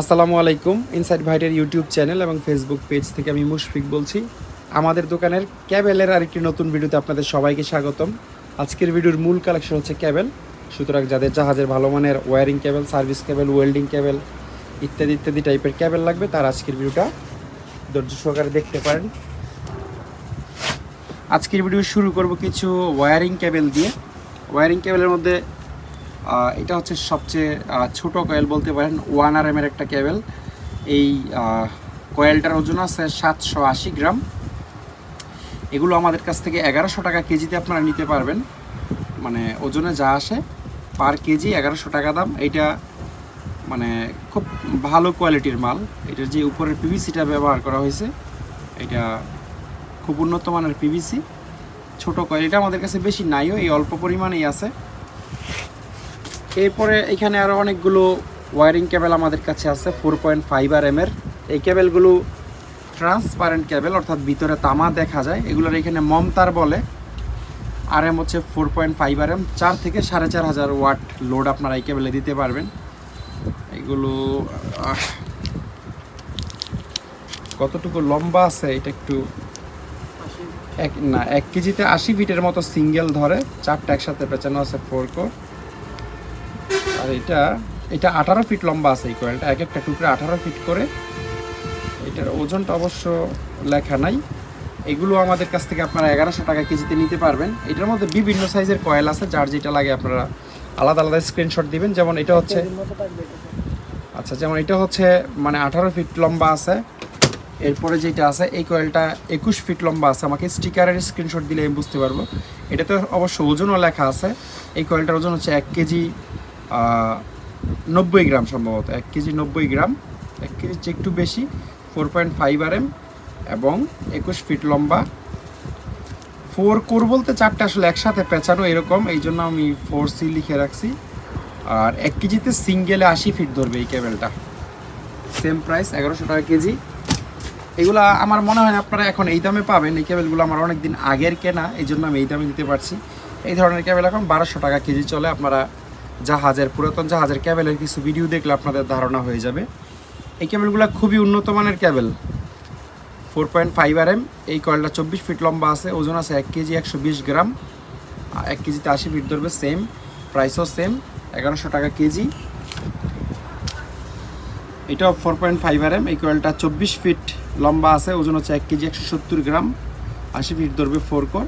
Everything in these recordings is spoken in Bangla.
আসসালামু আলাইকুম ইনসাইড ভাইটের ইউটিউব চ্যানেল এবং ফেসবুক পেজ থেকে আমি মুশফিক বলছি। আমাদের দোকানের ক্যাবেলের আরেকটি নতুন ভিডিওতে আপনাদের সবাইকে স্বাগতম। আজকের ভিডিওর মূল কালেকশন হচ্ছে ক্যাবেল। সুতরাং যাদের জাহাজের ভালো মানের wiring cable service cable welding cable ইত্যাদি ইত্যাদি টাইপের ক্যাবেল লাগবে, তার আজকের ভিডিওটা ধৈর্য সহকারে দেখতে পারেন। আজকের ভিডিও শুরু করব কিছু ওয়্যারিং কেবল দিয়ে। ওয়্যারিং কেবলের মধ্যে এটা হচ্ছে সবচেয়ে ছোট কয়েল বলতে পারেন ওয়ান আর এমের একটা কেবল এই কয়েলটার ওজন আছে সাতশো আশি গ্রাম। এগুলো আমাদের কাছ থেকে এগারোশো টাকা কেজিতে আপনারা নিতে পারবেন। মানে ওজনে যা আসে পার কেজি এগারোশো টাকা দাম। এটা মানে খুব ভালো কোয়ালিটির মাল। এটার যে উপরের পিভিসিটা ব্যবহার করা হয়েছে, এটা খুব উন্নত মানের পিভিসি ছোট কোয়ালিটি আমাদের কাছে বেশি নাইও, এই অল্প পরিমাণেই আছে। এরপরে এখানে আরও অনেকগুলো ওয়ারিং কেবেল আমাদের কাছে আছে four point five R M এর। এই কেবলগুলো ট্রান্সপারেন্ট কেবল অর্থাৎ ভিতরে তামা দেখা যায়। এগুলোর এখানে মমতার বলে। আর এম হচ্ছে four point five R M চার থেকে সাড়ে চার হাজার ওয়াট লোড আপনারা এই কেবেলে দিতে পারবেন। এগুলো কতটুকু লম্বা আছে এটা একটু এক না, এক কেজিতে আশি ফিটের মতো সিঙ্গেল ধরে, চারটা একসাথে পেঁচানো আছে ফোর কোর আর এটা এটা আঠারো ফিট লম্বা আছে এই কয়েলটা, এক একটা টুকরা আঠারো ফিট করে। এটার ওজনটা অবশ্য লেখা নাই। এগুলো আমাদের কাছ থেকে আপনারা এগারোশো টাকা কেজিতে নিতে পারবেন। এটার মধ্যে বিভিন্ন সাইজের কয়েল আছে, যার যেটা লাগে আপনারা আলাদা আলাদা স্ক্রিনশট দিবেন। যেমন এটা হচ্ছে আচ্ছা যেমন এটা হচ্ছে মানে আঠারো ফিট লম্বা আছে। এরপরে যেটা আছে, এই কয়েলটা একুশ ফিট লম্বা আছে। আমাকে স্টিকারের স্ক্রিনশট দিলে আমি বুঝতে পারব। এটাতে অবশ্য ওজনও লেখা আছে। এই কয়েলটার ওজন হচ্ছে এক কেজি নব্বই গ্রাম সম্ভবত, এক কেজি নব্বই গ্রাম, এক কেজির চেয়ে একটু বেশি four point five R M এবং একুশ ফিট লম্বা। ফোর কোর বলতে চারটে আসলে একসাথে পেঁচানো এরকম, এই জন্য আমি ফোর সি লিখে রাখছি। আর এক কেজিতে সিঙ্গেলে আশি ফিট ধরবে এই কেবেলটা সেম প্রাইস এগারোশো টাকা কেজি। এগুলা আমার মনে হয় আপনারা এখন এই দামে পাবেন, এই কেবেলগুলো আমার অনেক দিন আগের কেনা, এই জন্য আমি এই দামে দিতে পারছি। এই ধরনের কেবেল এখন বারোশো টাকা কেজি চলে, আপনারা জাহাজের, পুরাতন জাহাজের ক্যাবেলের কিছু ভিডিও দেখলে আপনাদের ধারণা হয়ে যাবে। এই ক্যাবেলগুলো খুবই উন্নত মানের cable. Four point five R M এই কয়েলটা চব্বিশ ফিট লম্বা আছে, ওজন আছে এক কেজি একশো বিশ গ্রাম। এক কেজিতে আশি ফিট ধরবে সেম প্রাইসও সেম এগারোশো টাকা কেজি। এটাও four point five R M এই কয়েলটা চব্বিশ ফিট লম্বা আছে, ওজন হচ্ছে এক কেজি একশো সত্তর গ্রাম, আশি ফিট ধরবে ফোর কোর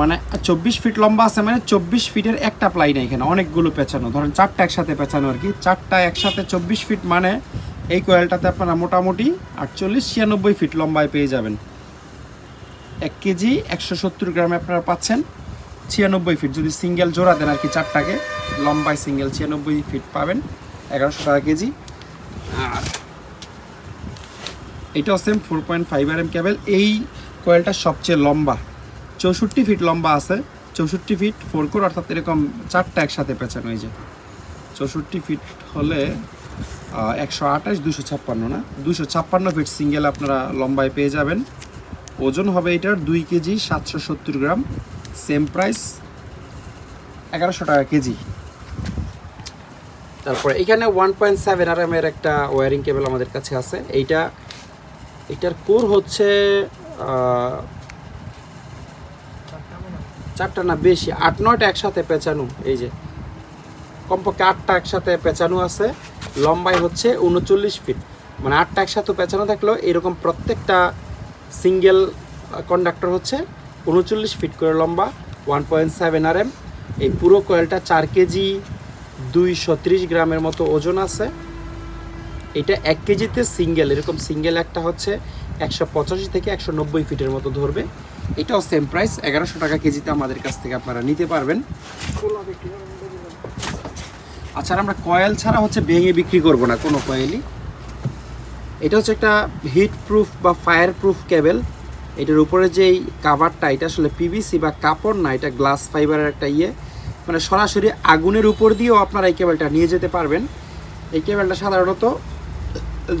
মানে চব্বিশ ফিট লম্বা আছে মানে চব্বিশ ফিটের একটা প্লাই না এখানে, অনেকগুলো পেঁচানো ধরেন চারটা একসাথে পেঁচানো আর কি। চারটা একসাথে চব্বিশ ফিট মানে এই কোয়েলটাতে আপনারা মোটামুটি আটচল্লিশ, ছিয়ানব্বই ফিট লম্বায় পেয়ে যাবেন। এক কেজি একশো সত্তর গ্রামে আপনারা পাচ্ছেন। ছিয়ানব্বই ফিট যদি সিঙ্গেল জোড়া দেন আর কি চারটাকে, লম্বায় সিঙ্গেল ছিয়ানব্বই ফিট পাবেন, এগারোশো টাকা কেজি। আর এটাও same four point five R M cable এই কয়েলটা সবচেয়ে লম্বা। চৌষট্টি ফিট লম্বা আছে। চৌষট্টি ফিট ফোর কোর অর্থাৎ এরকম চারটা একসাথে পেঁচানো এই যে। চৌষট্টি ফিট হলে একশো আঠাশ, দুশো ছাপ্পান্ন না? দুশো ছাপ্পান্ন ফিট সিঙ্গেল আপনারা লম্বায় পেয়ে যাবেন। ওজন হবে এটার দুই কেজি সাতশো সত্তর গ্রাম। সেম প্রাইস এগারোশো টাকা কেজি। তারপরে এখানে ওয়ান পয়েন্ট সেভেন আর এমের একটা ওয়ারিং কেবল আমাদের কাছে আছে। এইটা এটার কোর হচ্ছে চারটা না বেশি? আট, নয়টা একসাথে পেঁচানো। এই যে, কমপক্ষে আটটা একসাথে পেঁচানো আছে। লম্বাই হচ্ছে উনচল্লিশ ফিট। মানে আটটা একসাথে পেঁচানো থাকলেও এরকম প্রত্যেকটা সিঙ্গেল কন্ডাক্টর হচ্ছে উনচল্লিশ ফিট করে লম্বা, one point seven R M এই পুরো কয়েলটা চার কেজি দুইশো ত্রিশ গ্রামের মতো ওজন আছে। এটা এক কেজিতে সিঙ্গেল, এরকম সিঙ্গেল একটা হচ্ছে একশো পঁচাশি থেকে একশো নব্বই ফিটের মতো ধরবে। এটাও সেম প্রাইস এগারোশো টাকা কেজিতে আমাদের কাছ থেকে আপনারা নিতে পারবেন। আচ্ছা আমরা কয়েল ছাড়া হচ্ছে ভেঙে বিক্রি করব না, কোনো কয়েলই এটা হচ্ছে একটা হিট প্রুফ বা ফায়ার প্রুফ কেবল এটার উপরে যেই কাভারটা এটা আসলে পিভিসি বা কাপড় না, এটা গ্লাস ফাইবারের একটা ইয়ে। মানে সরাসরি আগুনের উপর দিয়েও আপনারা এই কেবেলটা নিয়ে যেতে পারবেন। এই কেবেলটা সাধারণত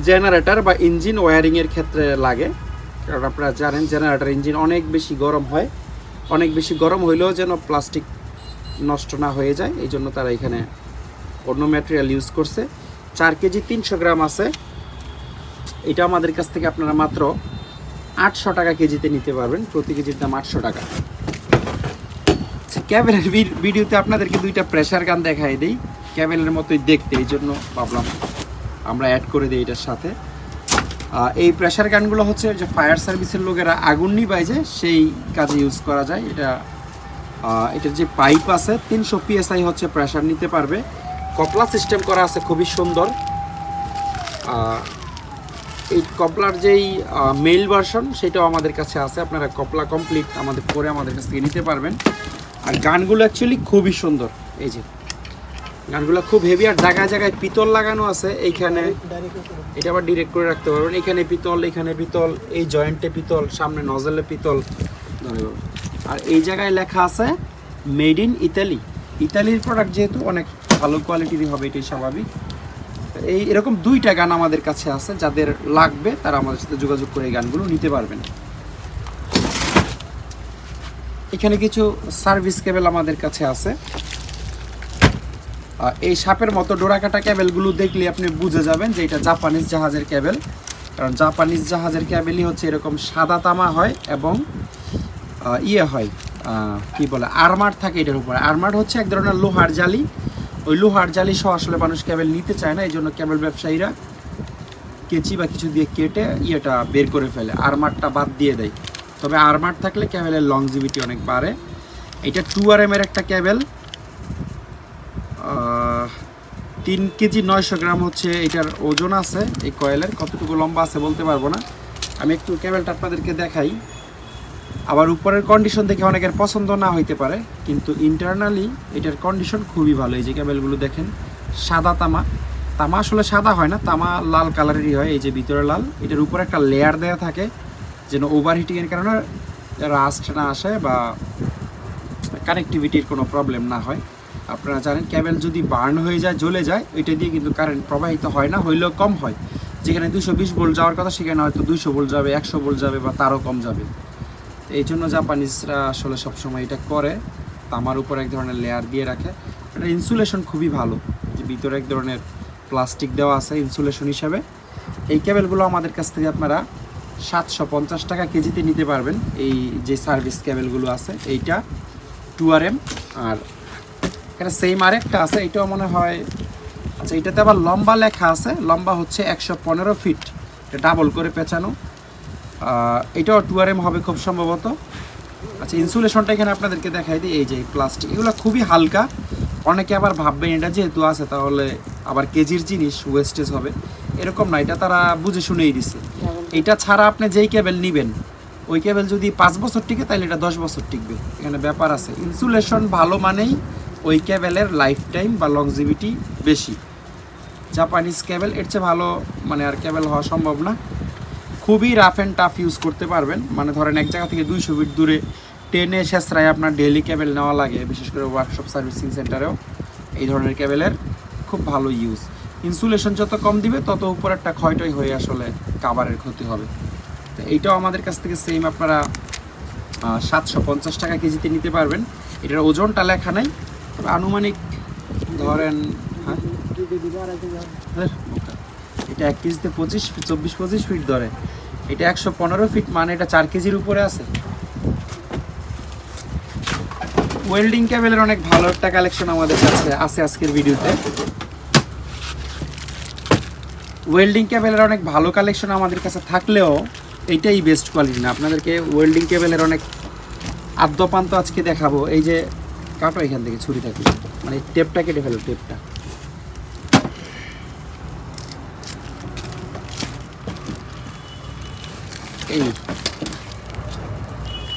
জেনারেটর বা ইঞ্জিন ওয়্যারিংয়ের ক্ষেত্রে লাগে। কারণ আপনারা জানেন জেনারেটর ইঞ্জিন অনেক বেশি গরম হয়। অনেক বেশি গরম হইলেও যেন প্লাস্টিক নষ্ট না হয়ে যায়, এই জন্য তারা এখানে অন্য ম্যাটেরিয়াল ইউজ করছে। চার কেজি তিনশো গ্রাম আছে। এটা আমাদের কাছ থেকে আপনারা মাত্র আটশো টাকা কেজিতে নিতে পারবেন। প্রতি কেজির দাম আটশো টাকা। ক্যাবেলের ভিডিওতে আপনাদেরকে দুইটা প্রেশার গান দেখাই দিই। ক্যাবেলের মতোই দেখতে, এই জন্য ভাবলাম আমরা অ্যাড করে দিই এটার সাথে। এই প্রেশার গানগুলো হচ্ছে যে ফায়ার সার্ভিসের লোকেরা আগুন নিবাই যে সেই কাজে ইউজ করা যায়। এটা এটার যে পাইপ আছে, তিনশো পিএসআই হচ্ছে প্রেসার নিতে পারবে। কপলা সিস্টেম করা আছে, খুবই সুন্দর। এই কপলার যেই মেল ভার্সন সেটাও আমাদের কাছে আছে। আপনারা কপলা কমপ্লিট আমাদের পরে আমাদের কাছ থেকে নিতে পারবেন। আর গানগুলো অ্যাকচুয়ালি খুবই সুন্দর। এই যে গানগুলো খুব হেভি আর জায়গায় জায়গায় পিতল লাগানো আছে, এইখানে এটা আবার ডিরেক্ট করে রাখতে পারবেন। এখানে পিতল এখানে পিতল, এই জয়েন্টে পিতল, সামনে নজলে পিতল। আর এই জায়গায় লেখা আছে মেড ইন ইতালি ইতালির প্রোডাক্ট যেহেতু অনেক ভালো কোয়ালিটিরই হবে, এটাই স্বাভাবিক। এই এরকম দুইটা গান আমাদের কাছে আছে, যাদের লাগবে তারা আমাদের সাথে যোগাযোগ করে এই গানগুলো নিতে পারবেন। এখানে কিছু সার্ভিস কেবল আমাদের কাছে আছে। এই সাপের মতো ডোরাকাটা কেবেলগুলো দেখলে আপনি বুঝে যাবেন যে এটা জাপানিজ জাহাজের ক্যাবেল। কারণ জাপানিজ জাহাজের ক্যাবেলই হচ্ছে এরকম সাদা তামা হয় এবং ইয়ে হয় কি বলে আর্মার থাকে এটার উপরে। আর্মার হচ্ছে এক ধরনের লোহার জালি। ওই লোহার জালি সহ আসলে মানুষ কেবল নিতে চায় না এই জন্য কেবল ব্যবসায়ীরা কেচি বা কিছু দিয়ে কেটে ইয়েটা বের করে ফেলে আর্মারটা বাদ দিয়ে দেয়। তবে আর্মার থাকলে কেবেলের লংজিভিটি অনেক বাড়ে। এটা টু আর এর একটা কেবেল তিন কেজি নয়শো গ্রাম হচ্ছে এটার ওজন আছে, এই কয়েলের। কতটুকু লম্বা আছে বলতে পারব না। আমি একটু কেবেলটা আপনাদেরকে দেখাই। আবার উপরের কন্ডিশন দেখে অনেকের পছন্দ না হইতে পারে, কিন্তু ইন্টারনালি এটার কন্ডিশন খুবই ভালো। এই যে কেবেলগুলো দেখেন, সাদা তামা। তামা আসলে সাদা হয় না, তামা লাল কালারেরই হয়, এই যে ভিতরে লাল। এটার উপরে একটা লেয়ার দেওয়া থাকে, যেন ওভার হিটিংয়ের কারণে রাস্ট না আসে বা কানেক্টিভিটির কোনো প্রবলেম না হয়। আপনারা জানেন ক্যাবেল যদি বার্ন হয়ে যায়, জ্বলে যায় ওইটা দিয়ে কিন্তু কারেন্ট প্রবাহিত হয় না, হইলেও কম হয়। যেখানে দুশো বিশ ভোল্ট যাওয়ার কথা, সেখানে হয়তো দুইশো ভোল্ট যাবে, একশো ভোল্ট যাবে বা তারও কম যাবে। এই জন্য জাপানিজরা আসলে সবসময় এটা করে। তামার উপর এক ধরনের লেয়ার দিয়ে রাখে। এটা ইনসুলেশন খুবই ভালো। যে ভিতরে এক ধরনের প্লাস্টিক দেওয়া আছে ইনসুলেশন হিসাবে। এই ক্যাবেলগুলো আমাদের কাছ থেকে আপনারা সাতশো পঞ্চাশ টাকা কেজিতে নিতে পারবেন। এই যে সার্ভিস কেবেলগুলো আছে, এইটা টু আর এম আর এখানে সেম আরেকটা আছে, এটাও মনে হয় আচ্ছা এটাতে আবার লম্বা লেখা আছে, লম্বা হচ্ছে একশো পনেরো ফিট এটা ডাবল করে পেঁচানো। এটাও টু আর এম হবে খুব সম্ভবত। আচ্ছা ইনসুলেশনটা এখানে আপনাদেরকে দেখাই দিই, এই যে প্লাস্টিক এগুলো খুবই হালকা। অনেকে আবার ভাববেন, এটা যেহেতু আছে, তাহলে আবার কেজির জিনিস ওয়েস্টেজ হবে। এরকম না, এটা তারা বুঝে শুনেই দিছে। এটা ছাড়া আপনি যেই কেবেল নেবেন, ওই কেবেল যদি পাঁচ বছর টিকে তাহলে এটা দশ বছর টিকবে। এখানে ব্যাপার আছে। ইনসুলেশন ভালো মানেই ওই কেবেলের লাইফ টাইম বা লংজিভিটি বেশি। জাপানিজ কেবেল এর চেয়ে ভালো মানে আর কেবেল হওয়া সম্ভব না। খুবই রাফ অ্যান্ড টাফ ইউজ করতে পারবেন। মানে ধরেন এক জায়গা থেকে দুইশো ফিট দূরে টেনে শেষরায় আপনার ডেলি কেবেল নেওয়া লাগে, বিশেষ করে ওয়ার্কশপ সার্ভিসিং সেন্টারেও এই ধরনের ক্যাবেলের খুব ভালো ইউজ ইনসুলেশন যত কম দিবে, তত উপর একটা ক্ষয়টয় হয়ে আসলে কাবারের ক্ষতি হবে। তো এইটাও আমাদের কাছ থেকে সেম আপনারা সাতশো পঞ্চাশ টাকা কেজিতে নিতে পারবেন। এটার ওজনটা লেখা নাই। আনুমানিক ধরেন হ্যাঁ। এটা এক কেজিতে পঁচিশ, চব্বিশ, পঁচিশ ফিট ধরে। এটা একশো পনেরো ফিট মানে এটা চার কেজির উপরে আছে। ওয়েল্ডিং কেবেলের অনেক ভালো একটা কালেকশন আমাদের কাছে আছে আজকের ভিডিওতে। ওয়েল্ডিং কেবেলের অনেক ভালো কালেকশন আমাদের কাছে থাকলেও এইটাই বেস্ট কোয়ালিটি না। আপনাদেরকে ওয়েল্ডিং কেবেলের অনেক আদ্যপান্ত আজকে দেখাবো। এই যে কাটো এখান থেকে ছুরি থাকলে মানে টেপটা কেটে ফেলো টেপটা। এই।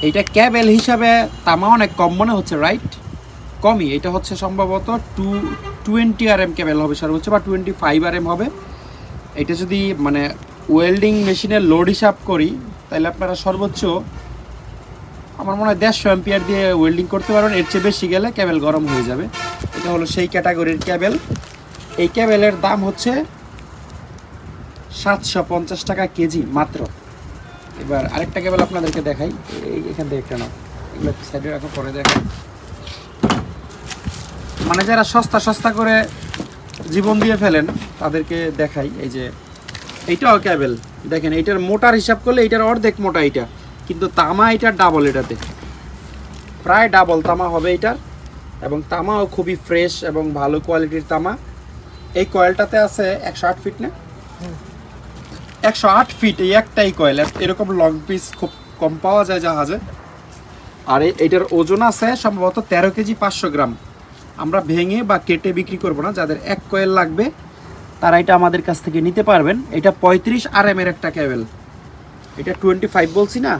এইটা ক্যাবেল হিসাবে তামা অনেক কম মনে হচ্ছে রাইট কমই। এটা হচ্ছে সম্ভবত two twenty R M cable হবে সর্বোচ্চ, বা টোয়েন্টি ফাইভ আর এম হবে। এটা যদি মানে ওয়েল্ডিং মেশিনের লোড হিসাব করি, তাহলে আপনারা সর্বোচ্চ আমার মনে হয় দেড়শো অ্যাম্পিয়ার দিয়ে ওয়েল্ডিং করতে পারবেন। এর চেয়ে বেশি গেলে ক্যাবেল গরম হয়ে যাবে। এটা হলো সেই ক্যাটাগরির ক্যাবেল এই ক্যাবেলের দাম হচ্ছে সাতশো পঞ্চাশ টাকা কেজি মাত্র। এবার আরেকটা কেবল আপনাদেরকে দেখাই। এখান থেকে একটা নাও। এগুলো সাইডে রাখো, পরে দেখাই। মানে যারা সস্তা সস্তা করে জীবন দিয়ে ফেলেন, তাদেরকে দেখাই। এই যে, এইটাও ক্যাবেল দেখেন, এইটার মোটার হিসাব করলে এইটার অর্ধেক মোটা এইটা। কিন্তু তামা এটার ডাবল এটাতে। প্রায় ডাবল তামা হবে এটার, এবং তামাও খুবই ফ্রেশ এবং ভালো কোয়ালিটির তামা। এই কয়েলটাতে আছে একশো আট ফিট না? একশো আট ফিট এই একটাই কয়েল এরকম লং পিস খুব কম পাওয়া যায় জাহাজে। আর এটার ওজন আছে সম্ভবত তেরো কেজি পাঁচশো গ্রাম। আমরা ভেঙে বা কেটে বিক্রি করব না, যাদের এক কয়েল লাগবে, তারা এটা আমাদের কাছ থেকে নিতে পারবেন। এটা পঁয়ত্রিশ আর এম এর একটা কেবল এটা টোয়েন্টি ফাইভ বলছি না?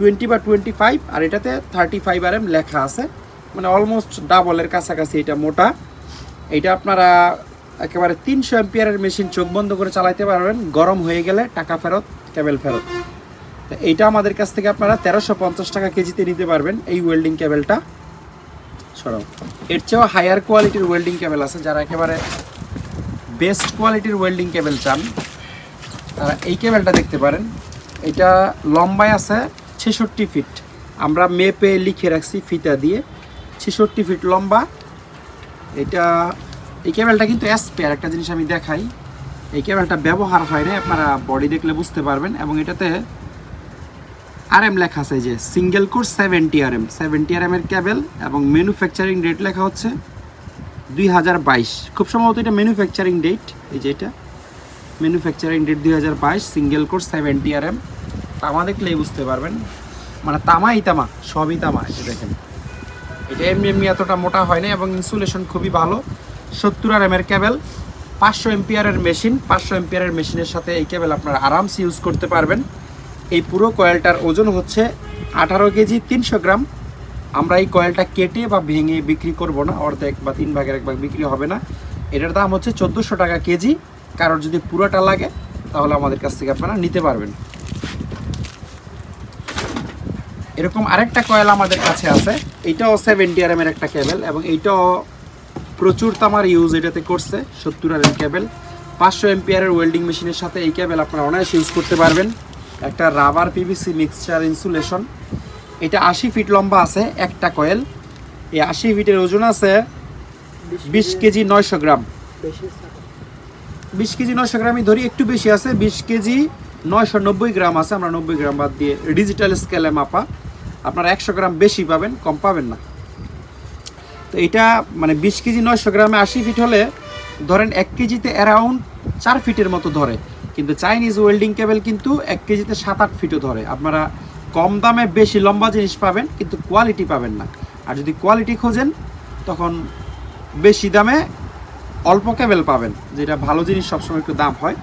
টোয়েন্টি বা টোয়েন্টি ফাইভ আর এটাতে থার্টি ফাইভ আর এম লেখা আছে। মানে অলমোস্ট ডাবলের কাছাকাছি এটা মোটা। এটা আপনারা একেবারে তিনশো এম্পিয়ারের মেশিন চোখ বন্ধ করে চালাইতে পারবেন। গরম হয়ে গেলে টাকা ফেরত কেবল ফেরত। তো এইটা আমাদের কাছ থেকে আপনারা তেরোশো পঞ্চাশ টাকা কেজিতে নিতে পারবেন এই ওয়েল্ডিং কেবলটা সরাও এর চেয়েও হায়ার কোয়ালিটির ওয়েল্ডিং কেবল আছে, যারা একেবারে বেস্ট কোয়ালিটির ওয়েল্ডিং কেবেল চান, তারা এই কেবেলটা দেখতে পারেন। এটা লম্বায় আছে ছেষট্টি ফিট। আমরা মেপে লিখে রাখছি ফিতা দিয়ে। ছেষট্টি ফিট লম্বা। এটা, এই কেবলটা কিন্তু অ্যাসপেয়ার একটা জিনিস আমি দেখাই। এই কেবলটা ব্যবহার হয় না আপনারা বডি দেখলে বুঝতে পারবেন। এবং এটাতে আর এম লেখা আছে যে single core seventy R M seventy R M এর কেবল এবং ম্যানুফ্যাকচারিং ডেট লেখা হচ্ছে দুই হাজার বাইশ। খুব সম্ভবত এটা ম্যানুফ্যাকচারিং ডেট এই যে এটা। ম্যানুফ্যাকচারিং ডেট দুই হাজার বাইশ single core seventy R M তামা দেখলেই বুঝতে পারবেন। মানে তামাই তামা সবই তামা এটা দেখেন। এটা এমনি এমনি এতটা মোটা হয় না এবং ইনসুলেশন খুবই ভালো। সত্তর আর এর কেবল পাঁচশো এমপিয়ারের মেশিন, পাঁচশো এমপিয়ারের মেশিনের সাথে এই কেবল আপনারা আরামসে ইউজ করতে পারবেন। এই পুরো কয়েলটার ওজন হচ্ছে আঠারো কেজি, তিনশো গ্রাম। আমরা এই কয়েলটা কেটে বা ভেঙে বিক্রি করব না, অর্ধেক বা তিন ভাগের এক ভাগ বিক্রি হবে না। এটার দাম হচ্ছে চোদ্দোশো টাকা কেজি। কারোর যদি পুরোটা লাগে, তাহলে আমাদের কাছ থেকে আপনারা নিতে পারবেন। এরকম আরেকটা কয়েল আমাদের কাছে আছে। এইটাও সেভেন্টি আর এর একটা কেবল এবং এইটাও প্রচুর তামার ইউজ এটাতে করছে, সত্তর আর কেবল পাঁচশো এমপিয়ারের ওয়েল্ডিং মেশিনের সাথে এই কেবল আপনারা অনায়াসে ইউজ করতে পারবেন। একটা রাবার পিভিসি মিক্সচার ইনসুলেশন এটা আশি ফিট লম্বা আছে, একটা কয়েল এই আশি ফিটের ওজন আছে বিশ কেজি নয়শো গ্রাম। বিশ কেজি নয়শো গ্রামই ধরি, একটু বেশি আছে, বিশ কেজি নয়শো নব্বই গ্রাম আছে। আমরা নব্বই গ্রাম বাদ দিয়ে ডিজিটাল স্কেলে মাপা। আপনারা একশো গ্রাম বেশি পাবেন, কম পাবেন না। তো এটা মানে বিশ কেজি নয়শো গ্রামে আশি ফিট হলে ধরেন এক কেজিতে অ্যারাউন্ড চার ফিটের মতো ধরে। কিন্তু চাইনিজ ওয়েল্ডিং কেবল কিন্তু এক কেজিতে সাত, আট ফিটও ধরে। আপনারা কম দামে বেশি লম্বা জিনিস পাবেন, কিন্তু কোয়ালিটি পাবেন না। আর যদি কোয়ালিটি খোঁজেন, তখন বেশি দামে অল্প কেবেল পাবেন, যেটা ভালো জিনিস সবসময় একটু দাম হয়।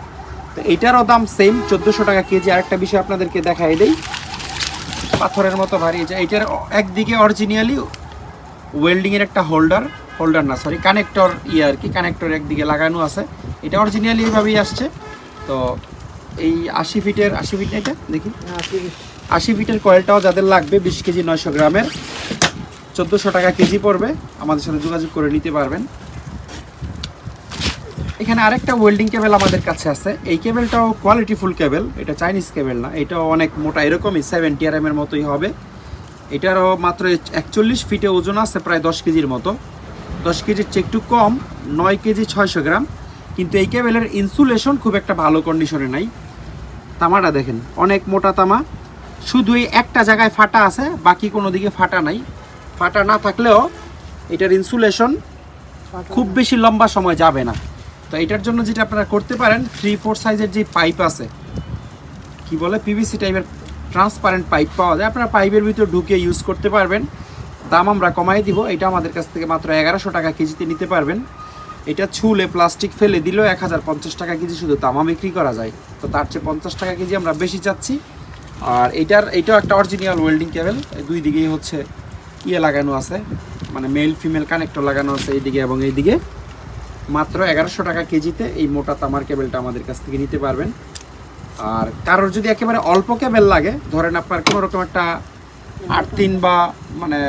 তো এইটারও দাম সেম চোদ্দোশো টাকা কেজি। আরেকটা বিষয় আপনাদেরকে দেখাই দেই। পাথরের মতো ভারী। যে এইটার একদিকে অরিজিনালি ওয়েল্ডিংয়ের একটা হোল্ডার হোল্ডার না সরি কানেক্টর ইয়ে আর কি কানেক্টর একদিকে লাগানো আছে। এটা অরিজিনালি এইভাবেই আসছে। তো এই আশি ফিটের, আশি ফিট এটা? দেখি। আশি ফিটের কয়েলটাও যাদের লাগবে, বিশ কেজি নয়শো গ্রামের, চোদ্দোশো টাকা কেজি পড়বে। আমাদের সাথে যোগাযোগ করে নিতে পারবেন। এখানে আরেকটা ওয়েল্ডিং কেবেল আমাদের কাছে আছে। এই কেবেলটাও কোয়ালিটি ফুল কেবেল এটা চাইনিজ কেবেল না এটাও অনেক মোটা এরকমই সেভেন্টি আর এর মতোই হবে। এটারও মাত্র একচল্লিশ ফিটে ওজন আছে প্রায় দশ কেজির মতো। দশ কেজির চেয়ে একটু কম নয় কেজি ছয়শো গ্রাম। কিন্তু এই কেবেলের ইনসুলেশন খুব একটা ভালো কন্ডিশনে নাই। তামাটা দেখেন অনেক মোটা তামা। শুধু এই একটা জায়গায় ফাটা আছে বাকি কোনো দিকে ফাটা নাই। ফাটা না থাকলেও এটার ইনসুলেশন খুব বেশি লম্বা সময় যাবে না। তো এটার জন্য যেটা আপনারা করতে পারেন থ্রি ফোর সাইজের যে পাইপ আছে, কি বলে পিভিসি টাইপের ট্রান্সপারেন্ট পাইপ পাওয়া যায়। আপনারা পাইপের ভিতর ঢুকে ইউজ করতে পারবেন। দাম আমরা কমাই দিব। এটা আমাদের কাছ থেকে মাত্র এগারোশো টাকা কেজিতে নিতে পারবেন। এটা ছুলে প্লাস্টিক ফেলে দিলেও এক হাজার পঞ্চাশ টাকা কেজি শুধু তামা বিক্রি করা যায়। তো তার চেয়ে পঞ্চাশ টাকা কেজি আমরা বেশি চাচ্ছি। আর এটার, এটাও একটা অরিজিনাল ওয়েল্ডিং কেবল দুই দিকেই হচ্ছে ইয়ে লাগানো আছে। মানে মেল ফিমেল কানেক্টর লাগানো আছে এইদিকে এবং এইদিকে। মাত্র এগারোশো টাকা কেজিতে এই মোটা তামার কেবেলটা আমাদের কাছ থেকে নিতে পারবেন। আর কারোর যদি একেবারে অল্প কেবেল লাগে, ধরেন আপনার কোনো রকম একটা আর্থিন বা মানে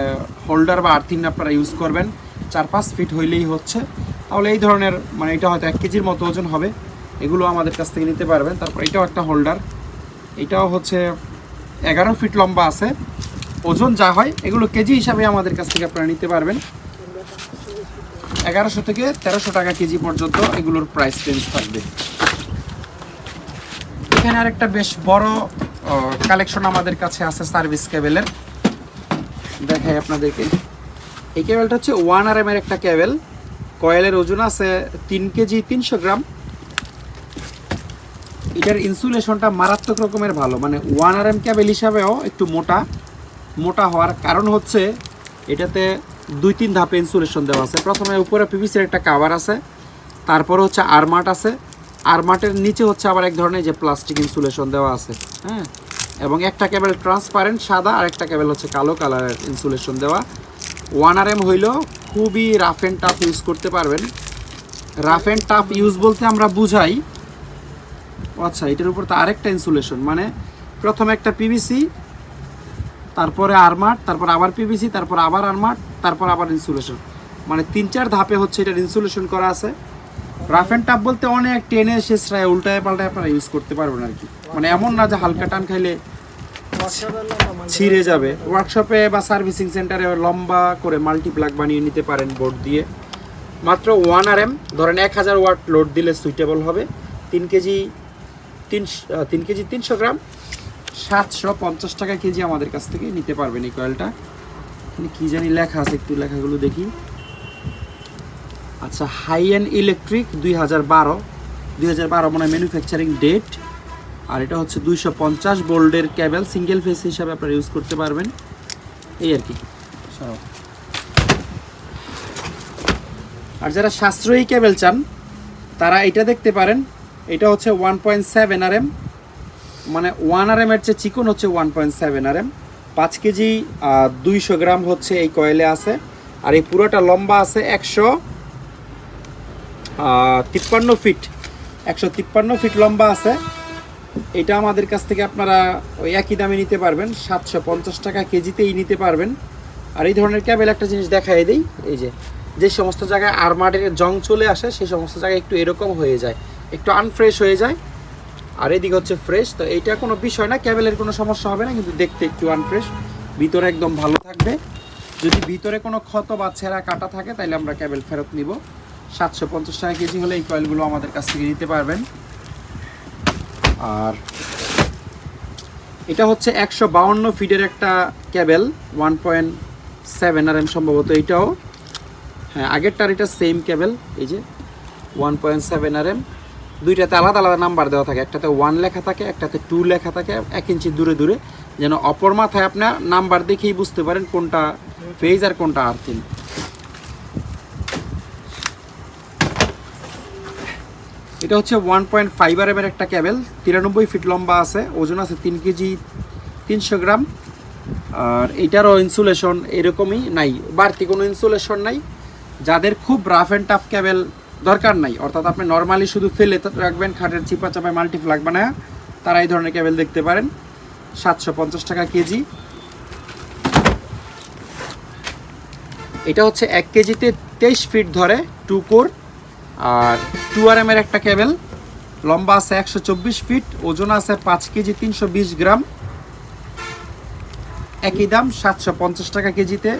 হোল্ডার বা আর্থিন আপনারা ইউজ করবেন চার পাঁচ ফিট হইলেই হচ্ছে। তাহলে এই ধরনের মানে এটা হয়তো এক কেজির মতো ওজন হবে। এগুলো আমাদের কাছ থেকে নিতে পারবেন। তারপর এটাও একটা হোল্ডার এটাও হচ্ছে এগারো ফিট লম্বা আছে। ওজন যা হয়, এগুলো কেজি হিসাবে আমাদের কাছ থেকে আপনারা নিতে পারবেন। এগারোশো থেকে তেরোশো টাকা কেজি পর্যন্ত এগুলোর প্রাইস রেঞ্জ থাকবে। এখানে আরেকটা বেশ বড় কালেকশন আমাদের কাছে আছে সার্ভিস কেবেলের দেখাই আপনাদেরকে। এই কেবেলটা হচ্ছে ওয়ান আর এমের একটা কেবেল কয়েলের ওজন আছে তিন কেজি তিনশো গ্রাম। এটার ইনসুলেশনটা মারাত্মক রকমের ভালো মানে ওয়ান আর এম কেবেল হিসাবেও একটু মোটা। মোটা হওয়ার কারণ হচ্ছে এটাতে দুই তিন ধাপে ইনসুলেশন দেওয়া আছে। প্রথমে উপরে পিভিসির একটা কাভার আছে, তারপরে হচ্ছে আরমাট আছে। আরমাটের নিচে হচ্ছে আবার এক ধরনের যে প্লাস্টিক ইনসুলেশন দেওয়া আছে হ্যাঁ? এবং একটা কেবল ট্রান্সপারেন্ট সাদা, আর একটা কেবল হচ্ছে কালো কালারের ইনসুলেশন দেওয়া। ওয়ান আর এম হইলেও খুবই রাফ অ্যান্ড টাফ ইউজ করতে পারবেন। রাফ অ্যান্ড টাফ ইউজ বলতে আমরা বুঝাই। আচ্ছা এটার উপর তো আরেকটা ইনসুলেশন মানে প্রথমে একটা পিভিসি তারপরে আরমাট তারপর আবার পিভিসি তারপর আবার আরমাট তারপর আবার ইনসুলেশন মানে তিন চার ধাপে হচ্ছে এটার ইনসুলেশন করা আছে। রাফ অ্যান্ড টাফ বলতে অনেক টেনে শেষরায় উল্টায় পাল্টায় আপনারা ইউজ করতে পারবেন আর কি। মানে এমন না যে হালকা টান খাইলে ছিঁড়ে যাবে। ওয়ার্কশপে বা সার্ভিসিং সেন্টারে লম্বা করে মাল্টি প্লাগ বানিয়ে নিতে পারেন বোর্ড দিয়ে। মাত্র ওয়ান আর এম ধরেন এক হাজার ওয়াট লোড দিলে সুইটেবল হবে। তিন কেজি তিন তিন কেজি তিনশো গ্রাম, সাতশো পঞ্চাশ টাকা কেজি আমাদের কাছ থেকে নিতে পারবেন এই কয়েলটা এখানে কী জানি লেখা আছে একটু লেখাগুলো দেখি। আচ্ছা হাই অ্যান্ড ইলেকট্রিক দুই হাজার বারো। দুই হাজার বারো মানে ম্যানুফ্যাকচারিং ডেট আর এটা হচ্ছে দুইশো পঞ্চাশ বোল্ডের ক্যাবেল সিঙ্গেল ফেস হিসাবে আপনারা ইউজ করতে পারবেন। এই আর কি। সরাও। আর যারা সাশ্রয়ী কেবল চান তারা এটা দেখতে পারেন। এটা হচ্ছে one point seven R M মানে ওয়ান আর এম এর চেয়ে চিকন হচ্ছে one point seven R M পাঁচ কেজি দুইশো গ্রাম হচ্ছে এই কয়েলে আছে। আর এই পুরোটা লম্বা আছে একশো তিপ্পান্ন ফিট। একশো তিপ্পান্ন ফিট লম্বা আছে। এটা আমাদের কাছ থেকে আপনারা ওই একই দামে নিতে পারবেন। সাতশো পঞ্চাশ টাকা কেজিতেই নিতে পারবেন। আর এই ধরনের ক্যাবেল একটা জিনিস দেখাই দিই, এই যে যে সমস্ত জায়গায় আরমাডের জং চলে আসে সেই সমস্ত জায়গায় একটু এরকম হয়ে যায়। একটু আনফ্রেশ হয়ে যায়। আর এদিকে হচ্ছে ফ্রেশ তো এইটা কোনো বিষয় না ক্যাবেলের কোনো সমস্যা হবে না, কিন্তু দেখতে একটু আনফ্রেশ ভিতরে একদম ভালো থাকবে। যদি ভিতরে কোনো ক্ষত বা ছেঁড়া কাটা থাকে তাহলে আমরা ক্যাবেল ফেরত নিব। সাতশো পঞ্চাশ টাকা কেজি হলে এই কয়েলগুলো আমাদের কাছ থেকে নিতে পারবেন। আর এটা হচ্ছে একশো বাউন্ন ফিটের একটা cable one point seven R M সম্ভবত এইটাও। হ্যাঁ আগেরটার এটা সেম ক্যাবেল এই যে one point seven R M দুইটাতে আলাদা আলাদা নাম্বার দেওয়া থাকে। একটাতে ওয়ান লেখা থাকে, একটাতে টু লেখা থাকে, এক ইঞ্চি দূরে দূরে। যেন অপর মাথায় আপনার নাম্বার দেখেই বুঝতে পারেন কোনটা ফেজ আর কোনটা আর্থিন এটা হচ্ছে ওয়ান পয়েন্ট ফাইভ আর এর একটা ক্যাবেল তিরানব্বই ফিট লম্বা আছে, ওজন আছে তিন কেজি তিনশো গ্রাম। আর এটারও ইনসুলেশন এরকমই নাই, বাড়তি কোনো ইনসুলেশন নাই। যাদের খুব রাফ অ্যান্ড টাফ ক্যাবেল দরকার নাই। অর্থাৎ আপনি নর্মালি শুধু ফেলে রাখবেন, খাটের চিপা চাপায় মাল্টি ফ্লাগ বানায় তারা এই ধরনের ক্যাবেল দেখতে পারেন। সাতশো পঞ্চাশ টাকা কেজি। এটা হচ্ছে এক কেজিতে তেইশ ফিট ধরে টু কোর আর টু আর এম এর একটা কেবেল লম্বা আছে একশো চব্বিশ ফিট ওজন আছে পাঁচ কেজি তিনশো বিশ গ্রাম। একই দাম, সাতশো পঞ্চাশ টাকা কেজিতে।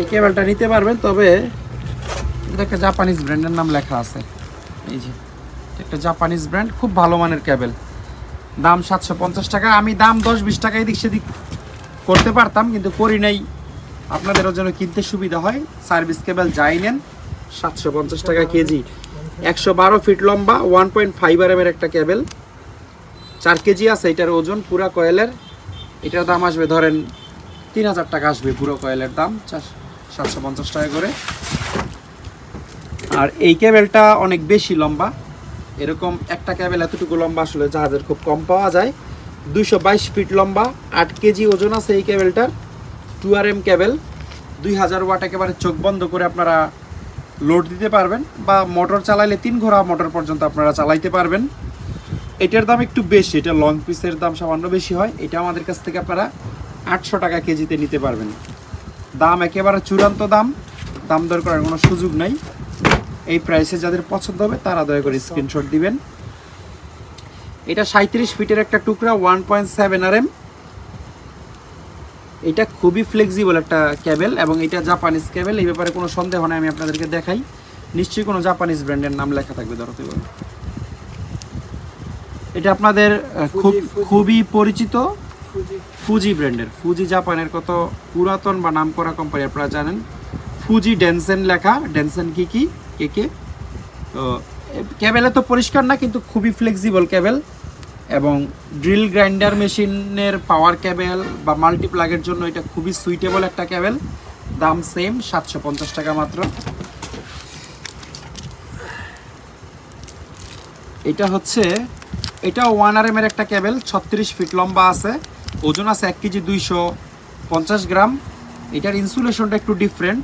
এই কেবেলটা নিতে পারবেন, তবে এটা একটা জাপানিজ ব্র্যান্ডের নাম লেখা আছে। এই যে, একটা জাপানিজ ব্র্যান্ড খুব ভালো মানের কেবেল দাম সাতশো পঞ্চাশ টাকা, আমি দাম দশ বিশ টাকা এদিক সেদিক করতে পারতাম, কিন্তু করি নাই। আপনাদেরও যেন কিনতে সুবিধা হয়, সার্ভিস কেবল যাই নেন, সাতশো পঞ্চাশ টাকা কেজি। একশো বারো ফিট লম্বা, ওয়ান পয়েন্ট ফাইভ আর একটা কেবেল চার কেজি আছে, এটার ওজন পুরা কয়েলের। এটার দাম আসবে, ধরেন তিন হাজার টাকা আসবে পুরো কয়েলের দাম চার- সাতশো পঞ্চাশ টাকা করে। আর এই কেবেলটা অনেক বেশি লম্বা। এরকম একটা কেবেল এতটুকু লম্বা আসলে জাহাজের খুব কম পাওয়া যায়। দুইশো বাইশ ফিট লম্বা, আট কেজি ওজন আছে এই কেবেলটার টু আর এম কেবেল দুই হাজার ওয়াট একেবারে চোখ বন্ধ করে আপনারা লোড দিতে পারবেন বা মোটর চালাইলে তিন ঘোড়া মোটর পর্যন্ত আপনারা চালাইতে পারবেন। এটার দাম একটু বেশি, এটা লং পিসের দাম সামান্য বেশি হয়। এটা আমাদের কাছ থেকে আপনারা আটশো টাকা কেজিতে নিতে পারবেন। দাম একেবারে চূড়ান্ত দাম। দাম দর করার কোনো সুযোগ নাই। এই প্রাইসে যাদের পছন্দ হবে তারা দয়া করে স্ক্রিনশট দিবেন। এটা সাঁত্রিশ ফিটের একটা টুকরা one point seven R M এটা খুবই ফ্লেক্সিবল একটা ক্যাবেল এবং এটা জাপানিজ ক্যাবেল এই ব্যাপারে কোনো সন্দেহ নাই আমি আপনাদেরকে দেখাই। নিশ্চয়ই কোনো জাপানিজ ব্র্যান্ডের নাম লেখা থাকবে ধরো তুই এটা আপনাদের খুব। খুবই পরিচিত ফুজি। ফুজি ব্র্যান্ডের ফুজি জাপানের কত পুরাতন বা নাম করা কোম্পানি আপনারা জানেন। ফুজি ডেনসেন লেখা। ডেনসেন কি কি? কে কে তো ক্যাবেলে তো পরিষ্কার না, কিন্তু খুবই ফ্লেক্সিবল ক্যাবেল এবং ড্রিল গ্রাইন্ডার মেশিনের পাওয়ার ক্যাবেল বা মাল্টিপ্লাগের জন্য এটা খুবই সুইটেবল একটা ক্যাবেল দাম সেম সাতশো পঞ্চাশ টাকা মাত্র। এটা হচ্ছে, এটা ওয়ান আর এমের একটা ক্যাবেল ছত্রিশ ফিট লম্বা আছে। ওজন আছে এক কেজি দুইশো পঞ্চাশ গ্রাম। এটার ইনসুলেশনটা একটু ডিফারেন্ট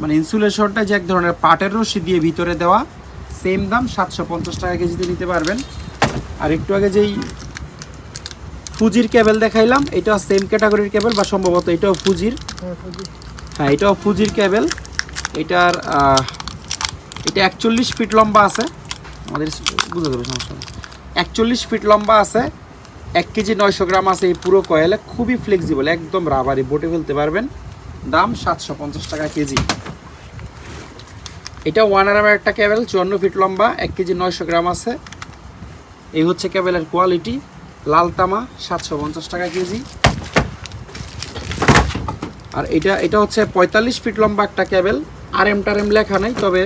মানে ইনসুলেশনটা যে এক ধরনের পাটের রশি দিয়ে ভিতরে দেওয়া সেম দাম সাতশো পঞ্চাশ টাকা কেজিতে নিতে পারবেন। আর একটু আগে যেই ফুজির কেবেল দেখাইলাম এটা সেম ক্যাটাগরির কেবেল বা সম্ভবত এটাও ফুজির হ্যাঁ এটাও ফুজির কেবেল এটার এটা একচল্লিশ ফিট লম্বা আছে। আমাদের বুঝে দেবে সমস্যা একচল্লিশ ফিট লম্বা আছে। এক কেজি নয়শো গ্রাম আছে এই পুরো কয়েলে। খুবই ফ্লেক্সিবল একদম রাবারি বোটে ফেলতে পারবেন। দাম সাতশো পঞ্চাশ টাকা কেজি। এটা ওয়ান আর একটা ক্যাবেল, চুয়ান্ন ফিট লম্বা, এক কেজি নয়শো গ্রাম আছে। এই হচ্ছে ক্যাবেলের কোয়ালিটি, লাল তামা, সাতশো পঞ্চাশ টাকা কেজি। আর এটা এটা হচ্ছে পঁয়তাল্লিশ ফিট লম্বা একটা ক্যাবেল আর এম টার এম লেখা নেই, তবে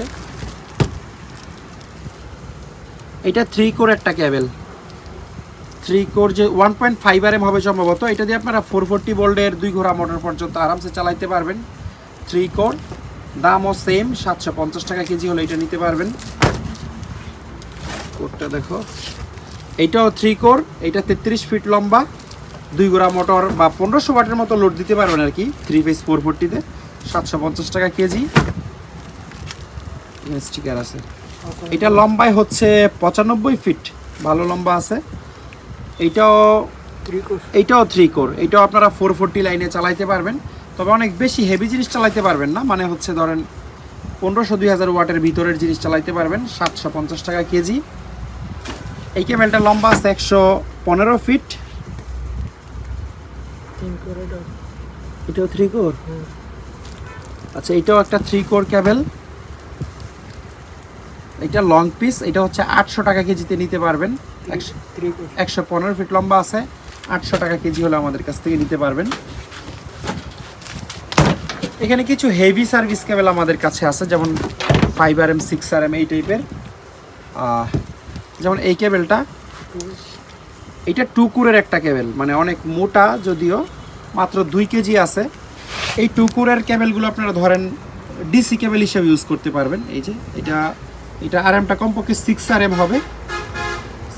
এটা থ্রি কোর একটা ক্যাবেল। থ্রি কোর যে one point five R M হবে সম্ভবত এটা দিয়ে আপনারা ফোর ফোরটি বোল্ডের দুই ঘোড়া মোটর পর্যন্ত আরামসে চালাইতে পারবেন। থ্রি কোর দামও সেম সাতশো পঞ্চাশ টাকা কেজি হলে এটা নিতে পারবেন। কোরটা দেখো। এইটাও থ্রি কোর এটা তেত্রিশ ফিট লম্বা দুই গোড়া মোটর বা পনেরোশো ওয়াটের মতো লোড দিতে পারবেন আর কি থ্রি ফেস ফোর ফোরটিতে সাতশো পঞ্চাশ টাকা কেজি। স্টিকার আছে? এটা লম্বায় হচ্ছে পঁচানব্বই ফিট ভালো লম্বা আছে। এইটাও এইটাও থ্রি কোর এইটাও আপনারা ফোর ফোরটি লাইনে চালাইতে পারবেন। তবে অনেক বেশি হেভি জিনিস চালাইতে পারবেন না। মানে হচ্ছে ধরেন পনেরোশো দুই হাজার ওয়াটের ভিতরের জিনিস চালাইতে পারবেন সাতশো পঞ্চাশ টাকা কেজি। এই কেবেলটা লম্বা আছে একশো পনেরো ফিট। এটাও থ্রি কোর। আচ্ছা এটাও একটা থ্রি কোর ক্যাবেল এটা লং পিস এটা হচ্ছে আটশো টাকা কেজিতে নিতে পারবেন। একশো পনেরো ফিট লম্বা আছে, আটশো টাকা কেজি হলে আমাদের কাছ থেকে নিতে পারবেন। এখানে কিছু হেভি সার্ভিস কেবল আমাদের কাছে আছে, যেমন five R M six R M এই টাইপের যেমন এই কেবেলটা এটা টুকুরের একটা কেবেল মানে অনেক মোটা যদিও, মাত্র দুই কেজি আছে। এই টুকুরের কেবেলগুলো আপনারা ধরেন ডিসি কেবেল হিসেবে ইউজ করতে পারবেন। এই যে, এটা এটা আর এমটা কমপক্ষে সিক্স আর এম হবে।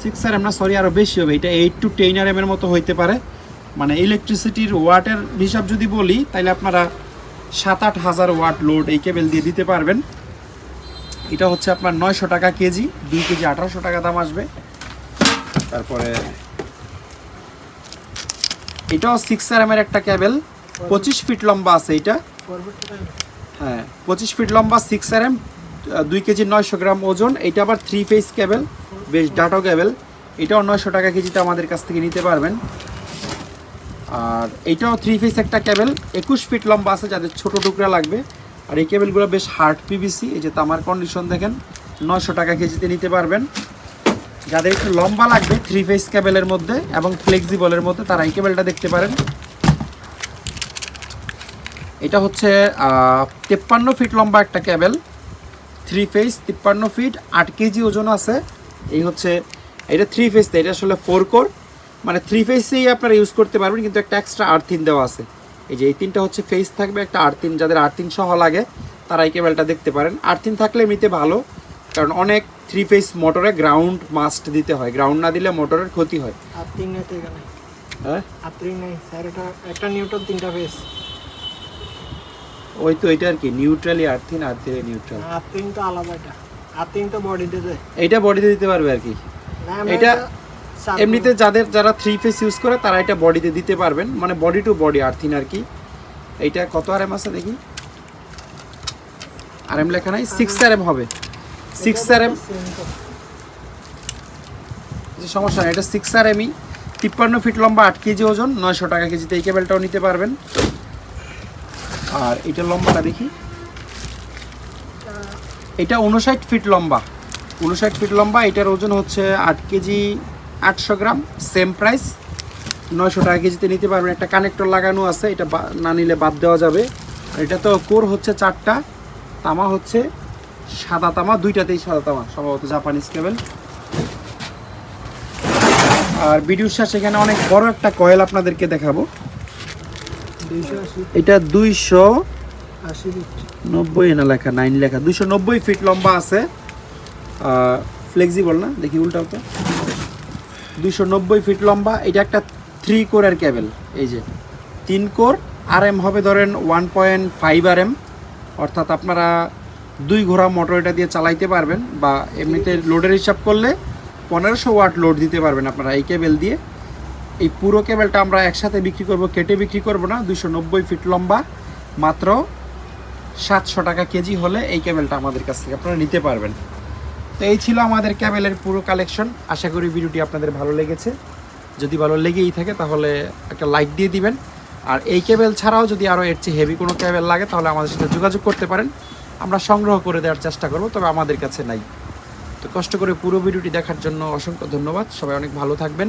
সিক্স আর এম না সরি আরও বেশি হবে। এটা এইট টু টেন আর এমের মতো হইতে পারে। মানে ইলেকট্রিসিটির ওয়াটের হিসাব যদি বলি তাহলে আপনারা সাত আট হাজার ওয়াট লোড এই কেবেল দিয়ে দিতে পারবেন। এটা হচ্ছে আপনার নয়শো টাকা কেজি, দুই কেজি আঠারোশো টাকা দাম আসবে। তারপরে এটাও সিক্স আর এমের একটা কেবেল পঁচিশ ফিট লম্বা আছে এটা। হ্যাঁ পঁচিশ ফিট লম্বা সিক্স আর এম দুই কেজি নয়শো গ্রাম ওজন। এটা আবার থ্রি ফেস কেবেল বেশ ডাটো কেবেল এটাও নয়শো টাকা কেজিতে আমাদের কাছ থেকে নিতে পারবেন। আর এইটাও থ্রি ফেস একটা কেবেল একুশ ফিট লম্বা আছে, যাদের ছোট টুকরা লাগবে। আর এই কেবেলগুলো বেশ হার্ড পিভিসি এই যে তামার কন্ডিশন দেখেন, নয়শো টাকা কেজিতে নিতে পারবেন। যাদের একটু লম্বা লাগবে থ্রি ফেস কেবেলের মধ্যে এবং ফ্লেক্সিবলের মধ্যে, তারা এই কেবেলটা দেখতে পারেন। এটা হচ্ছে তেপ্পান্ন ফিট লম্বা একটা কেবেল থ্রি ফেস তিপ্পান্ন ফিট আট কেজি ওজন আছে। এই হচ্ছে এটা থ্রি ফেস এটা আসলে ফোর কোর মানে থ্রি ফেসেই আপনারা ইউজ করতে পারবেন কিন্তু একটা এক্সট্রা আর্থিন দেওয়া আছে। এই যে এই তিনটা হচ্ছে ফেস থাকবে একটা আর্থিন যাদের আর্থিন সহ লাগে তারা এই কেবেলটা দেখতে পারেন। আর্থিন থাকলে এমনিতে ভালো কারণ অনেক থ্রি ফেস মোটরে গ্রাউন্ড মাস্ট দিতে হয়। গ্রাউন্ড না দিলে মোটরের ক্ষতি হয়। আর্থিং নাই তো এখানে। হ্যাঁ? আর্থিং নাই। স্যার এটা একটা নিউটন তিনটা ফেস ওই তো এটা আর কি নিউট্রালি আর্থিন আর্থিনে নিউট্রাল আর্থিং তো আলাদা এটা। আর্থিং তো বডিতে দেয় এইটা বডিতে দিতে পারবে আর কি। এটা এমনিতে যাদের যারা থ্রি ফেস ইউজ করে তারা এটা বডিতে দিতে পারবেন। মানে বডি টু বডি আর্থিন আর কি। এইটা কত আর এম আছে দেখি? আর এম লেখা নাই সিক্স আর এম হবে। Six R M. সমস্যা এটা সিক্স আর এমই তিপ্পান্ন ফিট লম্বা আট কেজি ওজন নয়শো টাকা কেজিতে এই কেবেলটাও নিতে পারবেন। আর এটা লম্বাটা দেখি। এটা উনষাট ফিট লম্বা। উনষাট ফিট লম্বা, এটার ওজন হচ্ছে আট কেজি আটশো গ্রাম, সেম প্রাইস। নয়শো টাকা কেজিতে নিতে পারবেন। একটা কানেক্টর লাগানো আছে, এটা না নিলে বাদ দেওয়া যাবে। এটা তো কোর হচ্ছে চারটা, তামা হচ্ছে সাদা তামা, দুইটাতেই সাদা তামা, সম্ভবত জাপানিজ কেবল। আর ভিডিওর শেষে এখানে অনেক বড় একটা কয়েল আপনাদেরকে দেখাবো। এটা দুইশো নব্বই না লেখা নাইন লেখা। দুশো নব্বই ফিট লম্বা আছে। ফ্লেক্সিবল না? দেখি উল্টাও তো। দুশো নব্বই ফিট লম্বা। এটা একটা থ্রি কোরের কেবল এই যে, তিন কোর আর এম হবে ধরেন one point five R M অর্থাৎ আপনারা দুই ঘোড়া মোটর এটা দিয়ে চালাইতে পারবেন বা এমনিতে লোডের হিসাব করলে পনেরোশো ওয়াট লোড দিতে পারবেন আপনারা এই কেবল দিয়ে। এই পুরো কেবেলটা আমরা একসাথে বিক্রি করব। কেটে বিক্রি করব না দুশো ফিট লম্বা, মাত্র সাতশো টাকা কেজি হলে এই কেবেলটা আমাদের কাছ থেকে আপনারা নিতে পারবেন। তো এই ছিল আমাদের ক্যাবেলের পুরো কালেকশন। আশা করি ভিডিওটি আপনাদের ভালো লেগেছে। যদি ভালো লেগেই থাকে তাহলে একটা লাইক দিয়ে দিবেন। আর এই কেবেল ছাড়াও যদি আরও এর চেয়ে হেভি কোনো কেবেল লাগে তাহলে আমাদের সাথে যোগাযোগ করতে পারেন। আমরা সংগ্রহ করে দেওয়ার চেষ্টা করব, তবে আমাদের কাছে নাই। তো কষ্ট করে পুরো ভিডিওটি দেখার জন্য অসংখ্য ধন্যবাদ। সবাই অনেক ভালো থাকবেন।